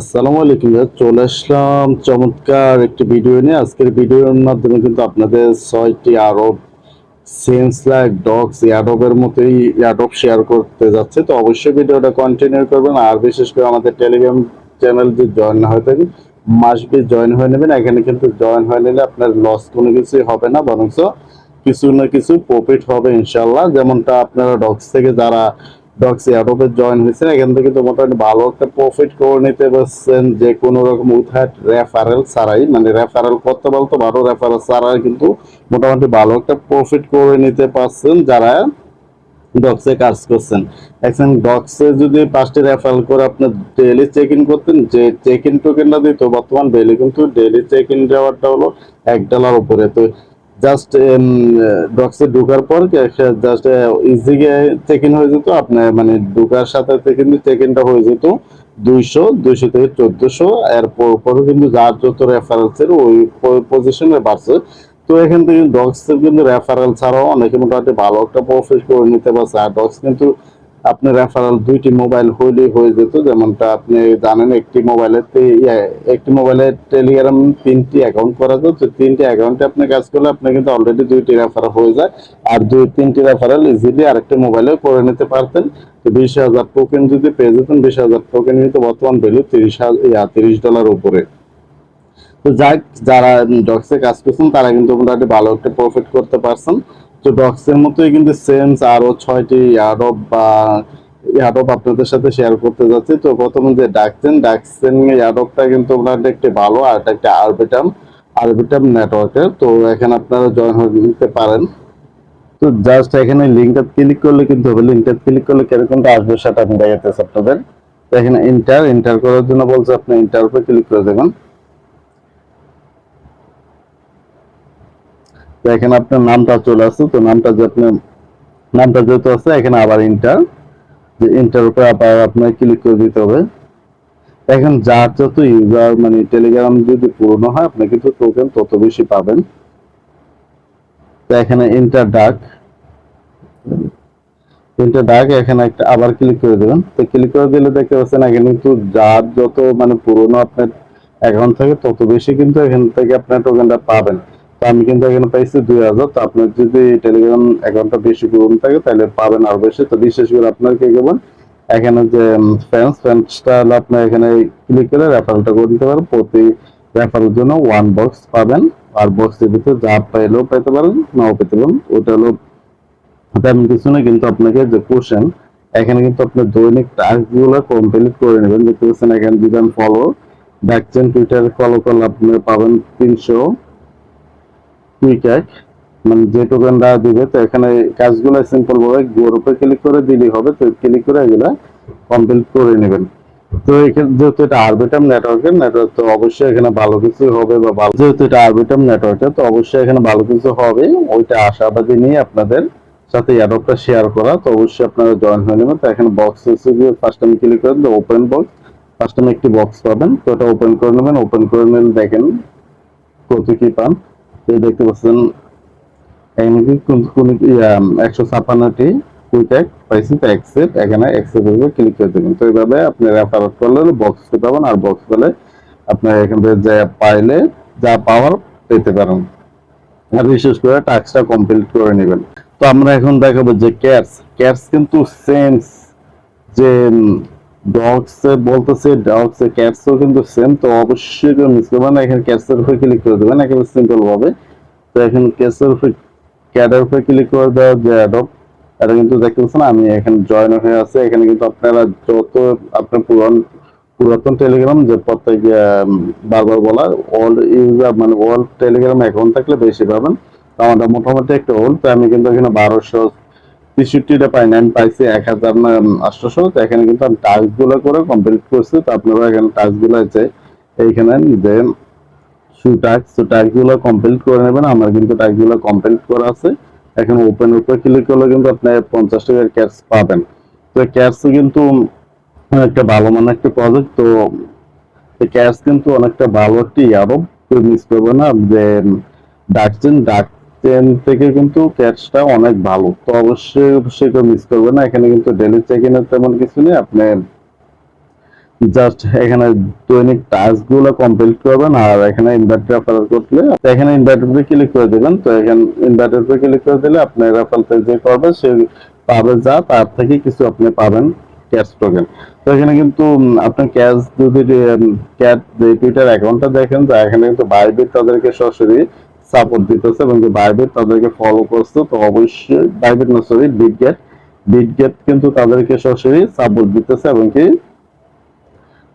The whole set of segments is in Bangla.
আসসালামু আলাইকুম চলে আসলাম চমৎকার একটি ভিডিও নিয়ে। আজকের ভিডিওর মাধ্যমে কিন্তু আপনাদের ছয়টি আরও সেন্স লাইক ডগস ইয়াডবের মতোই ইয়াডব শেয়ার করতে যাচ্ছে। তো অবশ্যই ভিডিওটা কন্টিনিউ করবেন, আর বিশেষ করে আমাদের টেলিগ্রাম চ্যানেল যে জয়েন না হয়ে থাকে মাসবি জয়েন হয়ে নেবেন। এখানে কিন্তু জয়েন হয়ে নিলে আপনার লস কোনো কিছুই হবে না, বরঞ্চ কিছু না কিছু প্রফিট হবে ইনশাল্লাহ যেমনটা আপনারা ডগস থেকে যারা ডক্স এয়ারোপে জয়েন হয়েছে, এখান থেকে তো মোটামুটি ভালো একটা প্রফিট করে নিতে পারছেন যে কোনো রকম উঠাট রেফারেল ছাড়াই। মানে রেফারেল করতে বলতো ভালো রেফারেল ছাড়াই কিন্তু মোটামুটি ভালো একটা প্রফিট করে নিতে পারছেন যারা ডক্সে কাজ করছেন। এখন ডক্সে যদি পাঁচটি রেফারেল করে আপনি ডেইলি চেক ইন করতেন, যে চেক ইন টোকেনটা দিত, বর্তমান ডেইলি কিন্তু ডেইলি চেক ইন দেওয়ারটা হলো এক ডলার উপরে। তো জাস্ট ডক্সে ঢোকার পর জাস্ট ইজি চেক ইন হয়ে যেত, আপনার মানে ঢোকার সাথে চেক ইনটা হয়ে যেত দুইশো দুইশো থেকে চোদ্দশো এরপর পরে কিন্তু যার যত রেফারেন্সের ওই পজিশনে বাড়ছে। তো এখান থেকে ডক্সের কিন্তু রেফারেল ছাড়াও অনেকে মোটামুটি ভালো একটা প্রফিট করে নিতে পারছে। আর ডক্স কিন্তু আপনি রেফারেল দুইটি মোবাইল হইলেই হয়ে যেত। যেমনটা আপনি জানেন, একটি মোবাইলের একটি মোবাইলের টেলিগ্রাম তিনটি অ্যাকাউন্ট করা তো তিনটি অ্যাকাউন্টে আপনি কাজ করলে আপনি কিন্তু অলরেডি দুইটি রেফারেল হয়ে যায়। আর দুই তিনটি রেফারেল ইজিলি আরেকটি মোবাইলে করে নিতে পারতেন। বিশ হাজার টোকেন যদি পেয়ে যেতেন, বিশ হাজার টোকেন কিন্তু বর্তমান ভ্যালু তিরিশ হাজার তিরিশ ডলার উপরে। তো যাই যারা ডক্সে কাজ করছেন, তারা কিন্তু মোটামুটি ভালো একটা প্রফিট করতে পারছেন। তো ডক্সের মতোই কিন্তু সেন্স আরও ছয়টি ইয়ারব বা ইয়ারব আপনাদের সাথে শেয়ার করতে যাচ্ছি। তো প্রথমে যে ডাকছেন ডাকছেন ইয়ারবটা কিন্তু একটি ভালো আর এটা একটা আরবিটাম আরবিটাম নেটওয়ার্কের তো এখানে আপনারা জয়েন হয়ে নিতে পারেন। তো জাস্ট এখানে লিঙ্কটা ক্লিক করলে কিন্তু হবে। লিঙ্কটা ক্লিক করলে কিরকমটা আসবে সেটা আমি দেখাতেছি আপনাদের। এখানে ইন্টার ইন্টার করার জন্য বলছে আপনি ইন্টার উপরে ক্লিক করে দেবেন এখানে আপনার নামটা চলে আসছে, তো নামটা যে আপনার নামটা যেহেতু আছে, এখানে আবার ইন্টার যে ইন্টার উপরে আবার আপনার ক্লিক করে দিতে হবে। এখন যার যত ইউজার মানে টেলিগ্রাম যদি পুরনো হয়, আপনি কিন্তু টোকেন তত বেশি পাবেন। তো এখানে ইন্টার ডাক। ইন্টার ডাক, এখানে একটা আবার ক্লিক করে দেবেন। তো ক্লিক করে দিলে দেখতে পাচ্ছেন, এখানে কিন্তু যার যত মানে পুরনো আপনার অ্যাকাউন্ট থাকে, তত বেশি কিন্তু এখান থেকে আপনার টোকেনটা পাবেন। আমি কিন্তু এখানে পাইছি দুই হাজার। তো আপনার যদি টেলিগ্রাম অ্যাকাউন্টটা বেশি পুরনো থাকে, তাহলে পাবেন আরও বেশি। তো বিশেষ করে আপনার কি করবেন এখানে যে ফ্যান্স ফ্যান্সটা হলো আপনার এখানে ক্লিক করে রেফারেলটা করে দিতে পারেন। প্রতি রেফারের জন্য ওয়ান বক্স পাবেন। আর বক্সের ভিতরে যা পাইলেও পেতে পারেন, নাও পেতে পারেন। ওটা হলো তেমন কিছু না, কিন্তু আপনাকে যে কোশ্চেন এখানে কিন্তু আপনার দৈনিক টাস্কগুলো কমপ্লিট করে নেবেন। দেখতে পাচ্ছেন এখানে দিবেন ফলো দেখছেন টুইটার ফলো করলে আপনি পাবেন তিনশো। কুইক এক মানে যে টোকেনটা দিবে, তো এখানে কাজগুলো সিম্পল ভাবে গ্রুপে ক্লিক করে দিলেই হবে, তো ক্লিক করে এগুলা কমপ্লিট করে নেবেন। তো এখানে, যেহেতু এটা আরবিটাম নেটওয়ার্কের নেটওয়ার্ক তো অবশ্যই এখানে ভালো কিছু হবে বা ভালো, যেহেতু এটা আরবিটাম নেটওয়ার্কের তো অবশ্যই এখানে ভালো কিছু হবে। ওইটা আশাবাদী নিয়ে আপনাদের সাথে অ্যাডপটা শেয়ার করা, তো অবশ্যই আপনারা জয়েন হয়ে নেবেন। তো এখানে বক্স এসে ফার্স্ট টাইম ক্লিক করেন ওপেন বক্স ফার্স্ট টাইম একটি বক্স পাবেন। তো এটা ওপেন করে নেবেন ওপেন করে নিলে দেখেন কত কি পান। এই দেখতে পাচ্ছেন একশো তো অ্যাকসেপ্ট এখানে অ্যাকসেপ্ট উপরে ক্লিক করে দেবেন। তো এইভাবে করলে বক্স পাবেন, আর বক্স পেলে আপনার এখান থেকে যা পাইলে যা পাওয়ার পেতে পারেন। আর বিশেষ করে টাস্কটা কমপ্লিট করে নেবেন। তো আমরা এখন দেখাবো যে ক্যাটস ক্যাটস কিন্তু সেন্স যে ডগস বলতেছে ডগস ক্যাটসও কিন্তু সেম তো অবশ্যই কেউ মিস করবেন এখানে ক্যাটসের উপরে ক্লিক করে দেবেন, একেবারে সিম্পল ভাবে। তো এখন ক্যাটসের উপরে ক্যাডের উপরে ক্লিক করে দেওয়া যে অ্যাডপ এটা কিন্তু দেখতে পাচ্ছেন আমি এখানে জয়েন হয়ে আছে। এখানে কিন্তু আপনারা যত, আপনার পুরান, পুরাতন টেলিগ্রাম যে প্রত্যেক বারবার বলা অল ইউজার মানে অল টেলিগ্রাম অ্যাকাউন্ট থাকলে বেশি পাবেন। তো আমাদের মোটামুটি একটা হোল তো আমি কিন্তু এখানে বারোশো তেষট্টিটা পাই আমি পাইছি এক হাজার না আটশোশো, তো এখানে কিন্তু আমি টাস্কগুলো করে কমপ্লিট করছি, তো আপনারা এখানে টাস্কগুলো আছে, এইখানে যে শু টাস্ক তো টাস্কগুলো কমপ্লিট করে নেবেন, আমার কিন্তু টাস্কগুলো কমপ্লিট করা আছে, এখন ওপেন উপরে ক্লিক করলে কিন্তু আপনি পঞ্চাশ টাকার ক্যাশ পাবেন, তো ক্যাশ কিন্তু একটা ভালো মানের একটা প্রজেক্ট তো ক্যাশ কিন্তু অনেকটা ভালো একটি ইয়ারব কেউ মিস করবে না, যে, ডাকছেন ডাকছেন থেকে কিন্তু ক্যাশটা অনেক ভালো। তো অবশ্যই অবশ্যই কেউ মিস করবে না। এখানে কিন্তু ডেলি চেক ইনের তেমন কিছু নেই। আপনি জাস্ট এখানে দৈনিক কমপ্লিট করবেন আর এখানে ইনভার্টার করলে এখানে ক্লিক করে দিবেন। তো এখানে ক্লিক করে দিলে আপনি যে সে পাবে যা তার থেকে কিছু আপনি পাবেন ক্যাশ টোকেন তো এখানে কিন্তু উম, আপনি ক্যাশ যদি ক্যাট টুইটার অ্যাকাউন্টটা দেখেন তো এখানে কিন্তু বাইবিট তাদেরকে সরাসরি সাপোর্ট দিতেছে এবং বাইবিট তাদেরকে ফলো করছে, তো অবশ্যই বাইবিট না সরি বিটগেট বিটগেট কিন্তু তাদেরকে সরাসরি সাপোর্ট দিতেছে এবং কি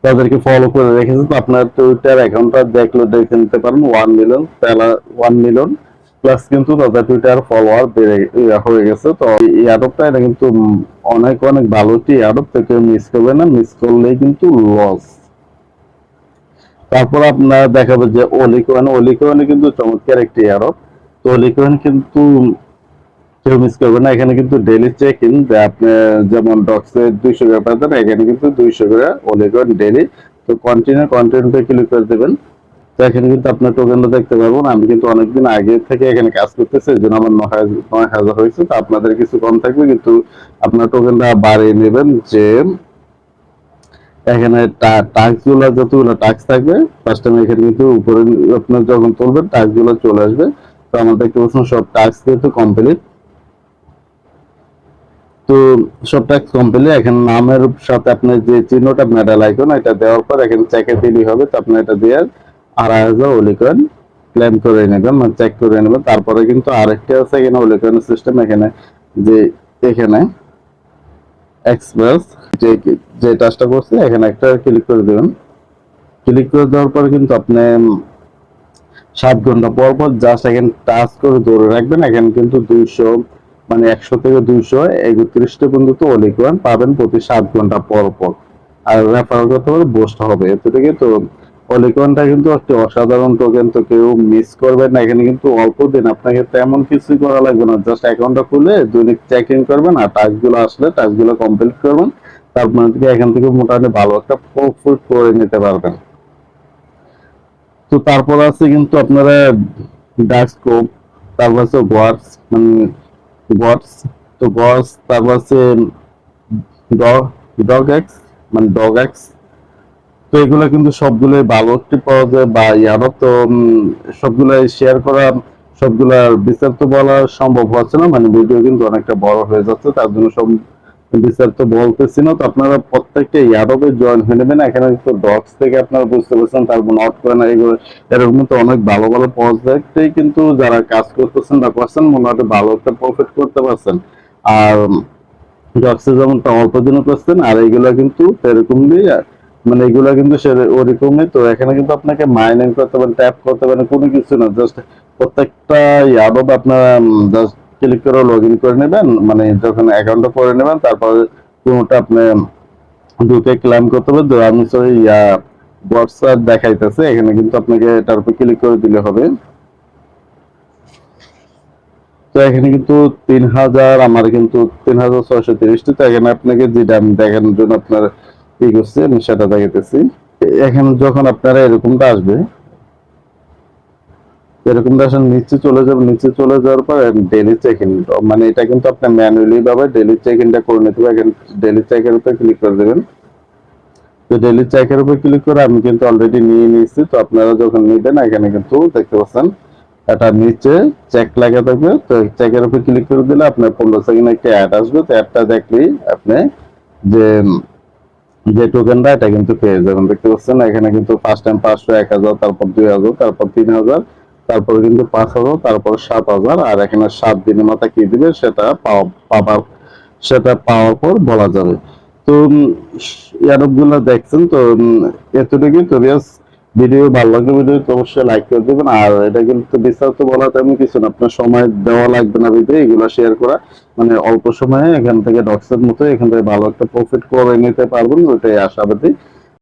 তাদেরকে ফলো করে রেখেছে। তো আপনার টুইটার অ্যাকাউন্টটা দেখলে দেখে নিতে পারেন one million one million plus কিন্তু তাদের টুইটার ফলোয়ার বেড়ে হয়ে গেছে। তো এই অ্যাডপটা এটা কিন্তু অনেক অনেক ভালো একটি অ্যাডপ থেকে মিস করবে না মিস করলেই কিন্তু লস তারপর আপনার দেখাবে যে অলিকোয়ান অলিকোয়ানে কিন্তু চমৎকার একটি অ্যাডপ তো অলিকোয়ান কিন্তু কেউ মিস করবে না, এখানে কিন্তু ডেলি চেক ইন আপনি যেমন ডক্সে দুইশো করে পাবেন এখানে কিন্তু দুইশো করে অলিকোয়ান ডেলি তো কন্টিনিউ কন্টেন্টে ক্লিক করে দেবেন। তো এখানে কিন্তু আপনার টোকেনটা দেখতে পারবেন, আমি কিন্তু অনেকদিন আগে থেকে এখানে কাজ করতেছি, এই জন্য আমার নয় হাজার হয়েছে, তো আপনাদের কিছু কম থাকবে, কিন্তু আপনার টোকেনটা বাড়িয়ে নেবেন যে এখানে টাস্কগুলো যতগুলো টাস্ক থাকবে ফার্স্ট টাইম এখানে কিন্তু উপরে আপনার যখন তুলবেন টাস্কগুলো চলে আসবে। তো আমার দেখতে পাচ্ছেন সব টাস্ক কিন্তু কমপ্লিট তো সব টাস্ক কমপ্লিট এখানে নামের সাথে আপনার যে চিহ্নটা মেডাল আইকন এটা দেওয়ার পর এখানে চেকে দিলি হবে। তো আপনি এটা দিয়ে আড়াই হাজার ওলিকয়েন ক্লেম করে নেবেন মানে চেক করে নেবেন। তারপরে কিন্তু আরেকটা আছে এখানে ওলিকয়েন সিস্টেম এখানে যে, এখানে এক্সপ্রেস যে যে টাচটা করছে, এখানে একটা ক্লিক করে দেবেন। ক্লিক করে দেওয়ার পর কিন্তু আপনি সাত ঘণ্টা পর পর জাস্ট এখানে টাচ করে ধরে রাখবেন। এখানে কিন্তু দুইশো মানে একশো থেকে দুইশো একত্রিশটা পর্যন্ত অলিকুয়ান পাবেন প্রতি সাত ঘণ্টা পর পর। আর রেফারেল করতে পারে বোস্ট হবে। এতে থেকে তো অলিকনটা কিন্তু একটি অসাধারণ টোকেন তো কেউ মিস করবেন না। এখানে কিন্তু অল্প দিন আপনাকে তেমন কিছু করা লাগবে না। জাস্ট অ্যাকাউন্টটা খুলে দৈনিক চেক ইন করবেন আর টাস্কগুলো আসলে টাস্কগুলো কমপ্লিট করবেন। তারপর থেকে এখান থেকে মোটামুটি ভালো একটা প্রফিট করে নিতে পারবেন। তো তারপর আছে কিন্তু আপনারা ডাস্কোপ তারপর আছে ওয়াটস মানে ওয়াটস তো গস তারপর আছে ডগ ডগ এক্স মানে ডগ এক্স তো এগুলো কিন্তু সবগুলোই ভালো পাওয়া যায় বা ইয়ারও তো সবগুলাই শেয়ার করা সবগুলার বিস্তারিত বলা সম্ভব হচ্ছে না। মানে ভিডিও কিন্তু অনেকটা বড় হয়ে যাচ্ছে, তার জন্য সব বিস্তারিত বলতেছি না। তো আপনারা প্রত্যেকটা ইয়ারবে জয়েন হয়ে নেবেন। এখানে তো ডক্স থেকে আপনারা বুঝতে পারছেন তারপর নট করে না, এগুলো এরকম তো অনেক ভালো ভালো প্রজেক্টেই কিন্তু যারা কাজ করতেছেন বা করছেন, মনে হয় ভালো একটা প্রফিট করতে পারছেন। আর ডক্সে যেমন অল্প দিনে করছেন, আর এইগুলা কিন্তু এরকমই মানে এগুলা কিন্তু সে ওরকমই তো। এখানে কিন্তু আপনাকে মাইনিং করতে পারেন ট্যাপ করতে পারেন, কোনো কিছু না জাস্ট প্রত্যেকটা ইয়াদব আপনার জাস্ট ক্লিক করে লগ ইন করে নেবেন। মানে যখন অ্যাকাউন্টটা করে নেবেন, তারপর কোনোটা আপনি ঢুকে ক্লাইম করতে হবে। তো আমি সরি ইয়া হোয়াটসঅ্যাপ দেখাইতেছে, এখানে কিন্তু আপনাকে এটার উপর ক্লিক করে দিলে হবে। তো এখানে কিন্তু তিন হাজার, আমার কিন্তু তিন হাজার ছয়শো তিরিশটি। তো এখানে আপনাকে যেটা আমি দেখানোর জন্য আপনার ই করছি আমি সেটা এখানে যখন আপনারা এরকমটা আসবে, এরকমটা আসলে নিচে চলে যাবে, নিচে চলে যাওয়ার পর ডেলি চেক ইন মানে এটা কিন্তু আপনি ম্যানুয়ালি ভাবে ডেলি চেক ইনটা করে নিতে হবে। এখানে ডেলি চেকের উপর ক্লিক করে দেবেন। তো ডেলি চেকের উপর ক্লিক করে আমি কিন্তু অলরেডি নিয়ে নিয়েছি। তো আপনারা যখন নেবেন, এখানে কিন্তু দেখতে পাচ্ছেন, এটা নিচে চেক লাগা থাকবে। তো চেকের উপর ক্লিক করে দিলে আপনার পনেরো সেকেন্ড একটা অ্যাড আসবে। তো অ্যাডটা দেখলেই আপনি যে যে টোকেনটা এটা কিন্তু পেয়ে যাবেন। দেখতে পাচ্ছেন, এখানে কিন্তু ফার্স্ট টাইম পাঁচশো, এক হাজার, তারপর দুই হাজার, তারপর তিন হাজার, তারপরে কিন্তু পাঁচ হাজার, তারপর সাত হাজার, আর এখানে সাত দিনের মাথা কি দিবে, সেটা পাওয়া- সেটা পাওয়ার পর বলা যাবে। তো ইয়ারবগুলো দেখছেন, তো এতটুকু তো ভিডিও ভালো লাগলে ভিডিও অবশ্যই লাইক করে দেবেন। আর এটা কিন্তু বিস্তারিত বলা তেমন কিছু না। আপনার সময় দেওয়া লাগবে না ভিডিও, এগুলো শেয়ার করা। মানে অল্প সময়ে এখান থেকে ডক্সের মতো এখান থেকে ভালো একটা প্রফিট করে নিতে পারবেন, ওইটাই আশাবাদী।